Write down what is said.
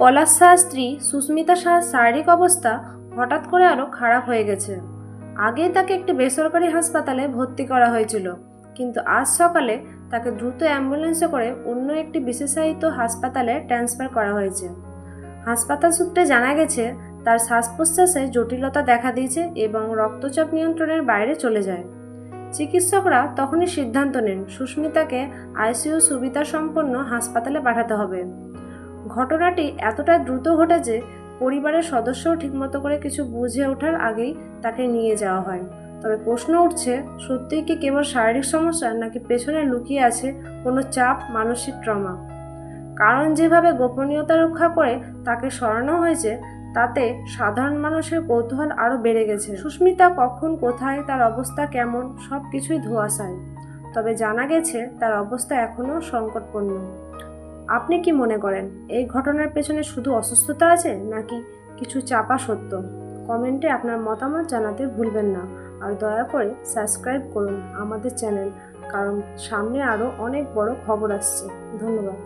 পলাশ শাহ স্ত্রী সুস্মিতা শাহর শারীরিক অবস্থা হঠাৎ করে আরও খারাপ হয়ে গেছে। আগে তাকে একটি বেসরকারি হাসপাতালে ভর্তি করা হয়েছিল, কিন্তু আজ সকালে তাকে দ্রুত অ্যাম্বুলেন্সে করে অন্য একটি বিশেষায়িত হাসপাতালে ট্রান্সফার করা হয়েছে। হাসপাতাল সূত্রে জানা গেছে, তার শ্বাস প্রশ্বাসে জটিলতা দেখা দিয়েছে এবং রক্তচাপ নিয়ন্ত্রণের বাইরে চলে যায়। চিকিৎসকরা তখনই সিদ্ধান্ত নেন, সুস্মিতাকে আইসিইউ সুবিধা সম্পন্ন হাসপাতালে পাঠাতে হবে। ঘটনাটি এতটা দ্রুত ঘটে যে পরিবারের সদস্যও ঠিকমতো করে কিছু বুঝে ওঠার আগেই তাকে নিয়ে যাওয়া হয়। তবে প্রশ্ন উঠছে, সত্যিই কি কেবল শারীরিক সমস্যা নাকি পেছনে লুকিয়ে আছে কোনো চাপ, মানসিক ট্রমা? কারণ যেভাবে গোপনীয়তা রক্ষা করে তাকে সরানো হয়েছে, তাতে সাধারণ মানুষের কৌতূহল আরও বেড়ে গেছে। সুস্মিতা কখন কোথায়, তার অবস্থা কেমন সব কিছুই ধোয়াশায়। তবে জানা গেছে, তার অবস্থা এখনও সংকটপূর্ণ। আপনি কি মনে করেন, এই ঘটনার পেছনে শুধু অসুস্থতা আছে, নাকি কিছু চাপা সত্য? কমেন্টে আপনার মতামত জানাতে ভুলবেন না, আর দয়া করে সাবস্ক্রাইব করুন আমাদের চ্যানেল, কারণ সামনে আরও অনেক বড় খবর আসছে। ধন্যবাদ।